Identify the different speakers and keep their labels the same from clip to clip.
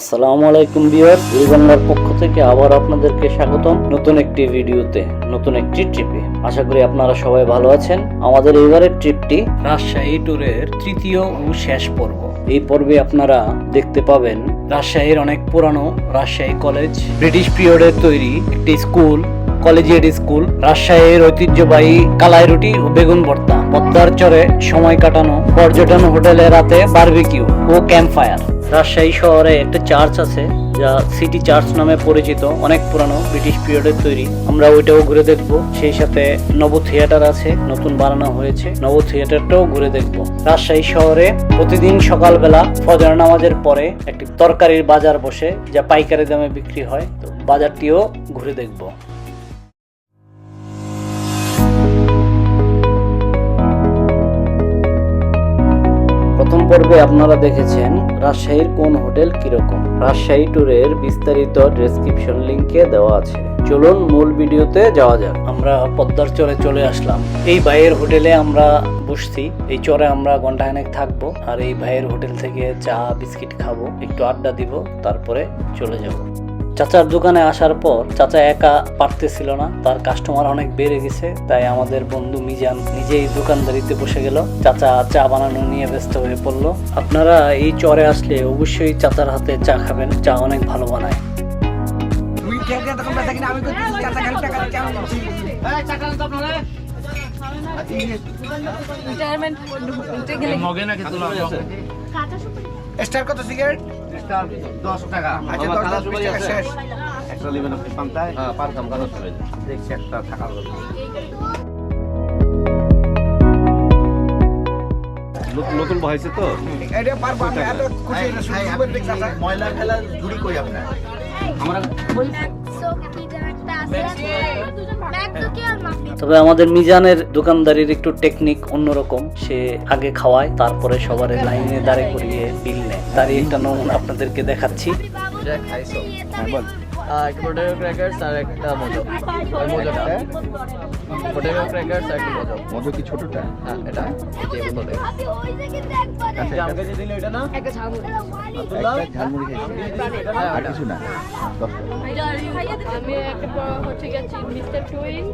Speaker 1: আসসালামু আলাইকুম ভিউয়ার্স বাংলার পক্ষ থেকে আবার আপনাদেরকে স্বাগতম নতুন একটি ভিডিওতে, নতুন একটি ট্রিপে। আশা করি আপনারা সবাই ভালো আছেন। আমাদের এবারের ট্রিপটি রাজশাহী ট্যুরের তৃতীয় ও শেষ পর্ব। এই পর্বে আপনারা দেখতে পাবেন রাজশাহীর অনেক পুরানো রাজশাহী কলেজ, ব্রিটিশ পিরিয়ডের তৈরি একটি স্কুল, কলেজিয়েট স্কুল, রাজশাহীর ঐতিহ্যবাহী কালাই রুটি ও বেগুন ভর্তা। পদ্মার চরে সময় কাটানো পর্যটন হোটেলে রাতে বার্বিকিউ ও ক্যাম্প ফায়ার রাজশাহী শহরে একটা চার্চ আছে, যা সিটি চার্চ নামে পরিচিত, অনেক পুরানো ব্রিটিশ পিরিয়ডের তৈরি। আমরা ওইটাও ঘুরে দেখব। সেই সাথে নব থিয়েটার আছে, নতুন বানানো হয়েছে, নব থিয়েটারটাও ঘুরে দেখব। রাজশাহী শহরে প্রতিদিন সকালবেলা ফজর নামাজের পরে একটি তরকারির বাজার বসে, যা পাইকারি দামে বিক্রি হয়। তো বাজারটিও ঘুরে দেখব। পর্বে আপনারা দেখেছেন রাজশাহীর কোন হোটেল কীরকম। রাজশাহী ট্যুরের বিস্তারিত ডেসক্রিপশন লিংকে দেওয়া আছে। চলুন মূল ভিডিওতে যাওয়া যাক। আমরা পদ্মার চরে চলে আসলাম। এই ভাইয়ের হোটেলে আমরা বসছি। এই চরে আমরা ঘন্টাখানেক থাকব আর এই ভাইয়ের হোটেল থেকে চা, বিস্কিট খাব। একটু আড্ডা দিব, তারপরে চলে যাব। চাচার দোকানে আসার পর চাচা একা পারতেছিল না তার কাস্টমার অনেক বেড়ে গেছে তাই আমাদের বন্ধু মিজান নিজেই দোকানদারিতে বসে গেল। চাচা চা বানানো নিয়ে ব্যস্ত হয়ে পড়ল। আপনারা এই চরে আসলে অবশ্যই চাচার হাতে চা খাবেন চা অনেক ভালো বানায়।
Speaker 2: স্টার কত সিগারেট?
Speaker 3: দশ টাকা।
Speaker 2: আচ্ছা দশ দশ বিশ টাকা শেষ।
Speaker 3: একটা নেবেন আপনি পান্তায়? হ্যাঁ পান্তাম দেখছি একটা থাকা নতুন হয়েছে তো?
Speaker 2: এটা পারব আমি এত খুশি না শুধু শুধু দেখ চাচা।
Speaker 3: ময়লা ফেলা ঝুড়ি কই আপনার? আমরা
Speaker 1: তবে আমাদের মিজানের দোকানদারির একটু টেকনিক অন্যরকম। সে আগে খাওয়ায়, তারপরে সবার লাইনে দাঁড়ে করিয়ে বিল নেয়। তারই একটা নমুনা আপনাদেরকে দেখাচ্ছি।
Speaker 4: একটা পটেটো ক্র্যাকার্স আর একটা মোজো। ওই মোজোটা। পটেটো ক্র্যাকার্স আর একটা মোজো।
Speaker 3: মধু কি ছোটটা?
Speaker 4: হ্যাঁ এটা এই যে বোতলে। জাম কেজি দিলে এটা না?
Speaker 5: একটা ঝালমুড়ি।
Speaker 3: একটা ঝালমুড়ি খাইছি আর কিছু না।
Speaker 5: আমি একটা হচ্ছে মিস্টার টুইন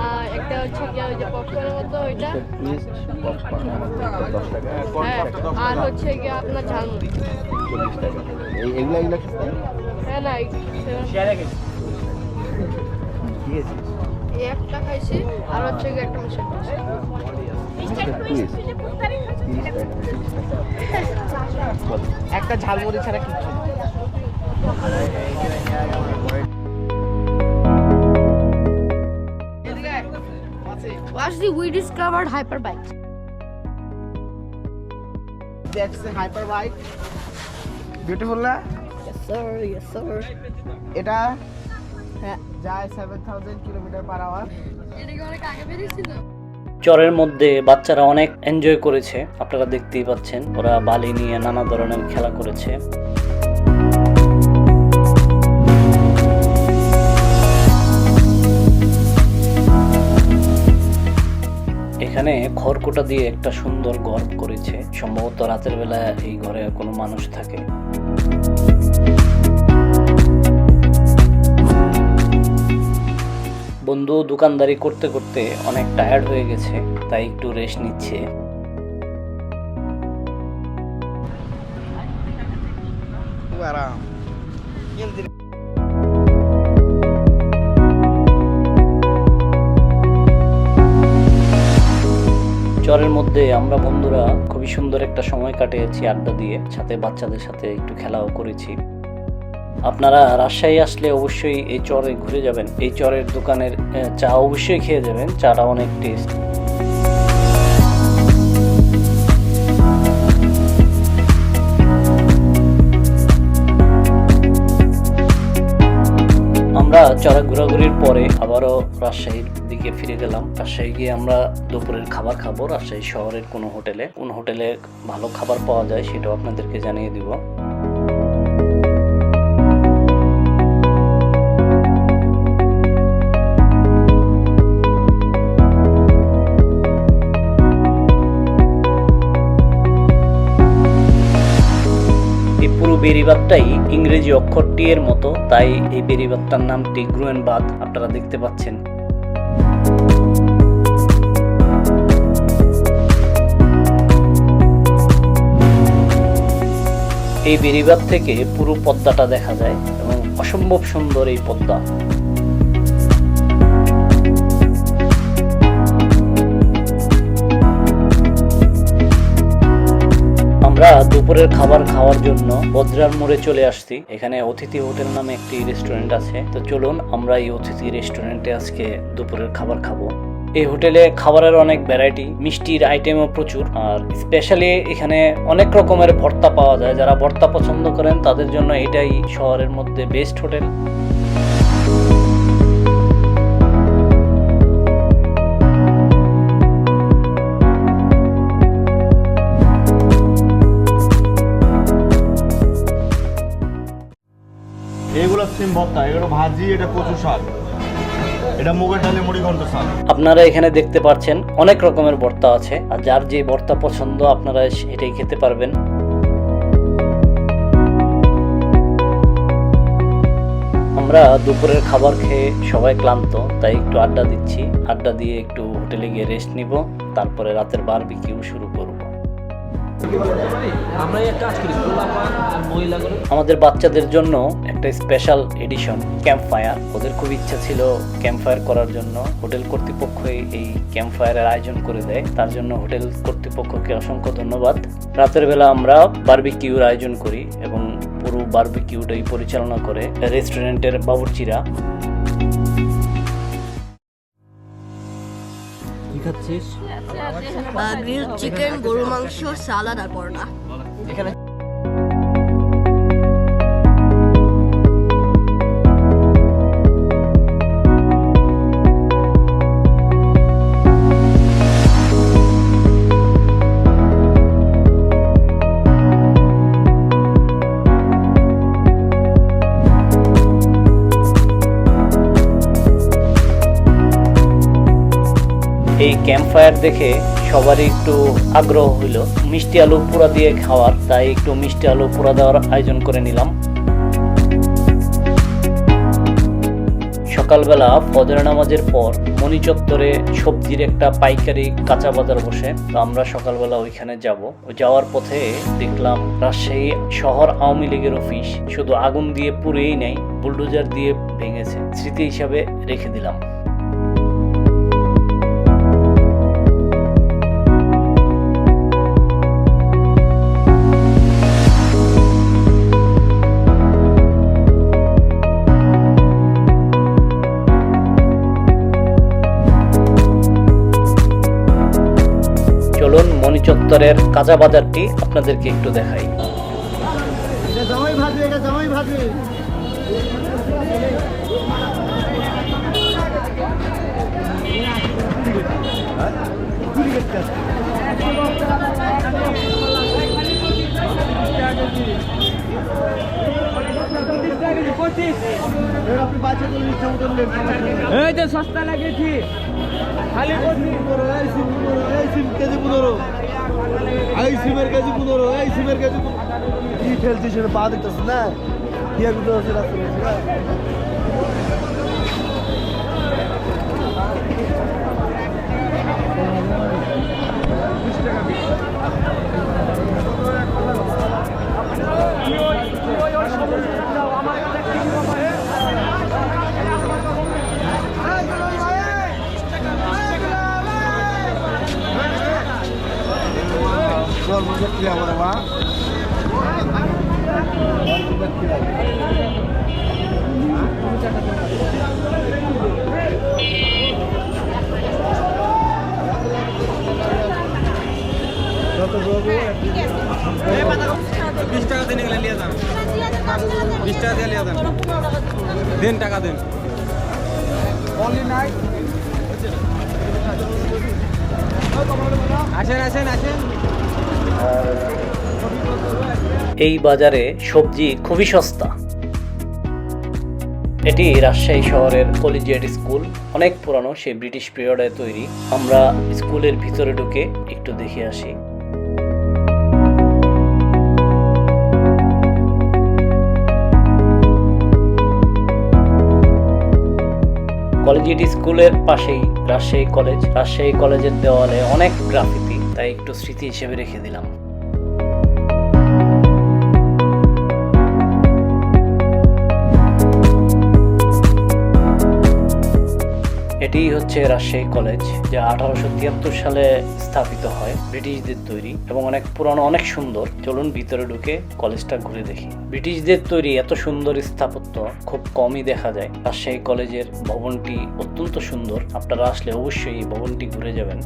Speaker 5: আর একটা হচ্ছে গিয়ে ওই যে পপকর্নের মতো ওইটা। হ্যাঁ আর হচ্ছে গিয়ে আপনার ঝালমুড়ি।
Speaker 3: এই এগুলা এগুলা
Speaker 5: হ্যাঁ এই একটা খাইছি আর হচ্ছে গিয়ে একটা মিষ্টি
Speaker 4: একটা ঝালমুড়ি ছাড়া কিচ্ছু না।
Speaker 5: Lastly, we discovered hyperbikes.
Speaker 4: That's a hyper bike.
Speaker 2: Beautiful
Speaker 4: এটা
Speaker 5: হ্যাঁ।
Speaker 4: যায় seven thousand kilometre per hour
Speaker 5: এটা কি অনেক আগে
Speaker 1: চরের মধ্যে বাচ্চারা অনেক এনজয় করেছে আপনারা দেখতেই পাচ্ছেন। ওরা বালি নিয়ে নানা ধরনের খেলা করেছে। এখানে খড়কুটা দিয়ে একটা সুন্দর ঘর করেছে। সম্ভবত রাতের বেলা এই ঘরে কোনো মানুষ থাকে। বন্ধু দোকানদারি করতে করতে অনেক টায়ার্ড হয়ে গেছে তাই একটু রেস্ট নিচ্ছে।
Speaker 2: আরাম।
Speaker 1: চরের মধ্যে আমরা বন্ধুরা খুবই সুন্দর একটা সময় কাটিয়েছি আড্ডা দিয়ে সাথে বাচ্চাদের সাথে একটু খেলাও করেছি। আপনারা রাজশাহী আসলে অবশ্যই এই চরে ঘুরে যাবেন। এই চরের দোকানের চা অবশ্যই খেয়ে যাবেন। চাটা অনেক টেস্ট আমরা চড়া ঘোরাঘুরির পরে আবারও রাজশাহীর দিকে ফিরে গেলাম। রাজশাহী গিয়ে আমরা দুপুরের খাবার খাব। রাজশাহী শহরের কোনো হোটেলে। কোন হোটেলে ভালো খাবার পাওয়া যায় সেটাও আপনাদেরকে জানিয়ে দিব। বেরিবাদটাই ইংরেজি অক্ষরটি এর মতো, তাই এই বেরিবাদটার নামটি গ্রুয়েনবাদ আপনারা দেখতে পাচ্ছেন। এই বেরিবাদ থেকে পুরো পদ্মাটা দেখা যায়, এবং অসম্ভব সুন্দর এই পদ্মা। দুপুরের খাবার খাওয়ার জন্য বদ্রার মোড়ে চলে আসছি। এখানে অতিথি হোটেল নামে একটি রেস্টুরেন্ট আছে। তো চলুন, আমরা এই অতিথি রেস্টুরেন্টে আজকে দুপুরের খাবার খাব। এই হোটেলে খাবারের অনেক ভ্যারাইটি মিষ্টির আইটেমও প্রচুর। আর স্পেশালি এখানে অনেক রকমের ভর্তা পাওয়া যায়। যারা ভর্তা পছন্দ করেন, তাদের জন্য এটাই শহরের মধ্যে বেস্ট হোটেল
Speaker 6: সিম ভর্তা, এগুলো ভাজি, এটা কচু শাক। এটা মুগের ডালে মুড়ি ঘন্ট শাক।
Speaker 1: আপনারা এখানে দেখতে পাচ্ছেন অনেক রকমের ভর্তা আছে, আর যার যে ভর্তা পছন্দ আপনারা সেটাই খেতে পারবেন। আমরা দুপুরের খাবার খেয়ে সবাই ক্লান্ত, তাই একটু আড্ডা দিচ্ছি। আড্ডা দিয়ে একটু হোটেলে গিয়ে রেস্ট নিব, তারপরে রাতের বার বারবিকিউ শুরু করব। আমাদের বাচ্চাদের জন্য একটা স্পেশাল এডিশন ক্যাম্প ফায়ার ওদের খুব ইচ্ছা ছিল ক্যাম্প ফায়ার করার জন্য। হোটেল কর্তৃপক্ষ এই ক্যাম্প ফায়ারের আয়োজন করে দেয়। তার জন্য হোটেল কর্তৃপক্ষকে অসংখ্য ধন্যবাদ। রাতের বেলা আমরা বারবিকিউর আয়োজন করি এবং পুরো বারবিকিউটাই পরিচালনা করে রেস্টুরেন্টের বাবুর্চিরা। খাচ্ছিস?
Speaker 7: গ্রিল চিকেন গরু মাংস সালাদ আর পরোটা।
Speaker 1: এই ক্যাম্প ফায়ার দেখে সবারই একটু আগ্রহ হইল। মিষ্টি আলু পোড়া দিয়ে খাওয়ার, তাই একটু মিষ্টি আলু পোড়া দেওয়ার আয়োজন করে নিলাম। সকালবেলা ফজর নামাজের পর মণি চত্বরে সবজির একটা পাইকারি কাঁচা বাজার বসে, তো আমরা সকালবেলা ওইখানে যাব। যাওয়ার পথে দেখলাম রাজশাহী শহর আওয়ামী লীগের অফিস, শুধু আগুন দিয়ে পুড়েই নেই, বুলডোজার দিয়ে ভেঙেছে। স্মৃতি হিসাবে রেখে দিলাম। চলুন চত্বরের কাঁচা বাজারটি আপনাদেরকে একটু দেখাই।
Speaker 2: এই যে সস্তা লাগেছি খালি
Speaker 6: এই সিম কেজি পনেরো এই সিমের কেজি পনেরো এই সিমের কেজি কি ফেলছিস সেটা দেখতেছ না কি মা।
Speaker 2: বিশ টাকা দিন এগুলো নিয়ে যান। বিশ টাকা দিয়ে নিয়ে যান। দিন টাকা দিন। আসেন আসেন আসেন।
Speaker 1: এই বাজারে সবজি খুবই সস্তা। এটি রাজশাহী শহরের কলিজিয়েট স্কুল। অনেক পুরানো সেই ব্রিটিশ পিরিয়ডে তৈরি। আমরা স্কুলের ভিতরে ঢুকে একটু দেখে আসি। কলেজিয়েট স্কুলের পাশেই রাজশাহী কলেজ। রাজশাহী কলেজের দেওয়ালে অনেক গ্রাফিতি। তাই একটু স্মৃতি হিসেবে রেখে দিলাম। এটি হচ্ছে রাজশাহী কলেজ, যা আঠারোশো তিয়াত্তর সালে স্থাপিত হয়, ব্রিটিশদের তৈরি এবং অনেক পুরনো, অনেক সুন্দর। চলুন ভিতরে ঢুকে কলেজটা ঘুরে দেখি। ব্রিটিশদের তৈরি এত সুন্দর স্থাপত্য খুব কমই দেখা যায়। রাজশাহী কলেজের ভবনটি অত্যন্ত সুন্দর। আপনারা আসলে অবশ্যই এই ভবনটি ঘুরে যাবেন।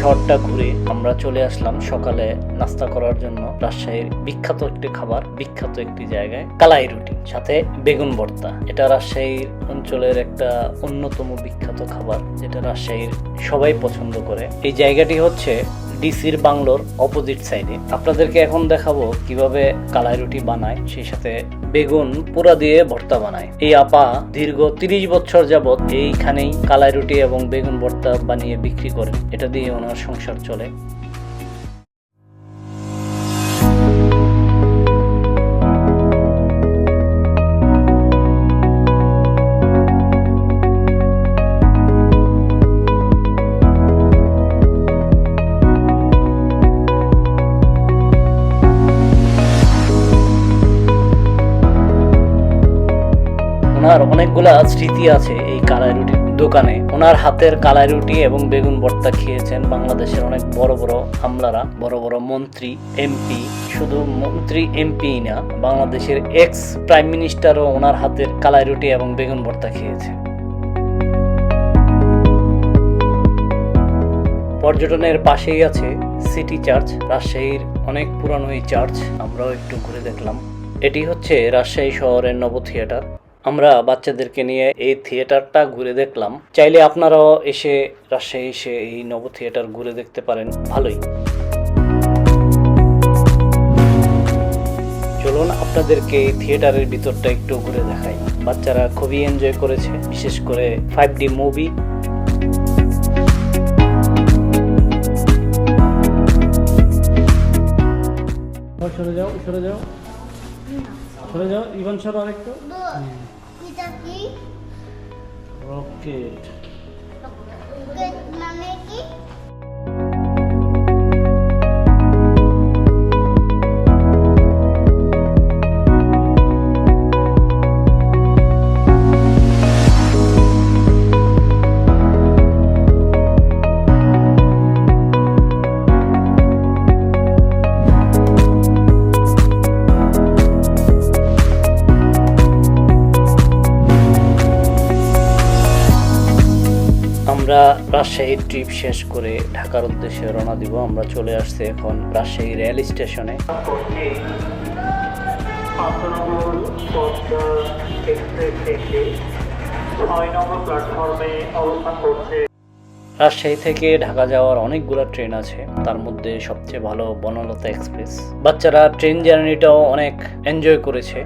Speaker 1: শহরটা ঘুরে আমরা চলে আসলাম সকালে নাস্তা করার জন্য রাজশাহীর বিখ্যাত একটি খাবার, বিখ্যাত একটি জায়গায় কালাই রুটি, সাথে বেগুন ভর্তা। এটা রাজশাহীর অঞ্চলের একটা অন্যতম বিখ্যাত খাবার, যেটা রাজশাহীর সবাই পছন্দ করে। এই জায়গাটি হচ্ছে ডিসির বাংলোর অপোজিট সাইডে আপনাদেরকে এখন দেখাবো কীভাবে কালাই রুটি বানায়, সেই সাথে বেগুন পোড়া দিয়ে ভর্তা বানায়। এই আপা দীর্ঘ তিরিশ বছর যাবৎ এইখানেই কালাই রুটি এবং বেগুন ভর্তা বানিয়ে বিক্রি করে এটা দিয়ে ওনার সংসার চলে। ওনার অনেকগুলা স্মৃতি আছে এই কালাই রুটির দোকানে। ওনার হাতের কালাই রুটি এবং বেগুন ভর্তা খেয়েছেন বাংলাদেশের অনেক বড় বড় আমলারা বড় বড় মন্ত্রী, এমপি। শুধু মন্ত্রী এমপি না, বাংলাদেশের এক্স প্রাইম মিনিস্টারও ওনার হাতের কালাই রুটি এবং বেগুন ভর্তা খেয়েছে পর্যটনের পাশেই আছে সিটি চার্চ, রাজশাহীর অনেক পুরানো এই চার্চ, আমরাও একটু ঘুরে দেখলাম। এটি হচ্ছে রাজশাহী শহরের নব থিয়েটার আমরা বাচ্চাদেরকে নিয়ে এই থিয়েটারটা ঘুরে দেখলাম। চাইলে আপনারাও এসে রাজশাহী এসে এই নব থিয়েটার ঘুরে দেখতে পারেন। ভালোই। চলুন আপনাদেরকে এই থিয়েটারের ভিতরটা একটু ঘুরে দেখাই। বাচ্চারা খুবই এনজয় করেছে বিশেষ করে ফাইভ ডি মুভি সরে যাও সরে যাও। সরে যাও। ইভান সর আরেকটু।
Speaker 8: এটা কি
Speaker 1: রকেট
Speaker 8: রকেট মানে
Speaker 1: রাজশাহীর ট্রিপ শেষ করে ঢাকার উদ্দেশ্যে রওনা দিব। আমরা চলে আসছি এখন রাজশাহী রেল স্টেশনে। রাজশাহী থেকে ঢাকা যাওয়ার অনেকগুলো ট্রেন আছে তার মধ্যে সবচেয়ে ভালো বনলতা এক্সপ্রেস। বাচ্চারা ট্রেন জার্নিটাও অনেক এনজয় করেছে।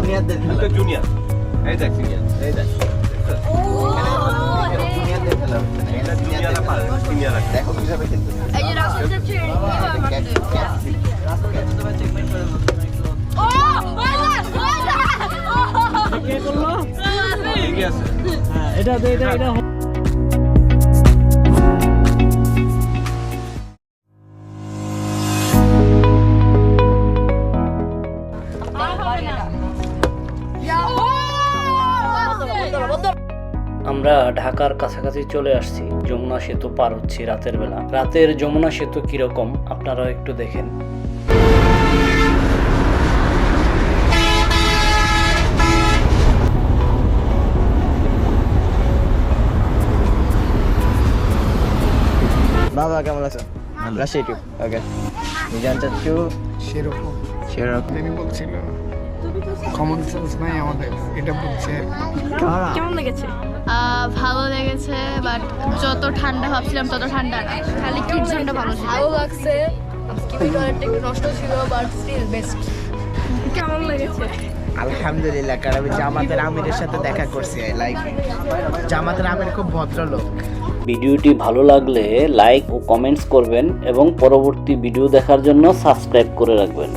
Speaker 3: সিনিয়রদের খেলা।
Speaker 2: জুনিয়র এই দেখ সিনিয়র এই দেখ।
Speaker 3: জুনিয়রদের খেলা। হচ্ছে না, এখানে সিনিয়রদের খেলা হচ্ছে।
Speaker 2: সিনিয়র
Speaker 3: দেখো কীভাবে খেলতেছে
Speaker 5: এই যে রাস্তা যাচ্ছে ও
Speaker 1: কে করল
Speaker 2: ঠিকই আছে।
Speaker 1: হ্যাঁ এটা এটা এটা আমরা ঢাকার কাছাকাছি চলে আসছি। যমুনা সেতু পার হচ্ছি রাতের বেলা। রাতের যমুনা সেতু কীরকম? আপনারা একটু দেখেন।
Speaker 4: বাবা কেমন আছো ট্রিপ ওকে মিজান চাচ্ছু
Speaker 9: সেরকম। তিনি বলছিল কমন সেন্স নাই আমাদের। এটা বলছে
Speaker 5: কেমন লেগেছে?
Speaker 7: ভালো লেগেছে বাট যত ঠান্ডা ভাবছিলাম তত ঠান্ডা না। খালি কিডজনটা ভালো ছিল।
Speaker 5: ভালো লাগছে। একটু নষ্ট ছিল বাট স্টিল বেস্ট কেমন লেগেছে?
Speaker 9: আলহামদুলিল্লাহ কারণ আমি জামাতের আমিরের সাথে দেখা করছি লাইক জামাতের আমির খুব ভদ্রলোক।
Speaker 1: ভিডিওটি ভালো লাগলে লাইক ও কমেন্টস করবেন এবং পরবর্তী ভিডিও দেখার জন্য সাবস্ক্রাইব করে রাখবেন।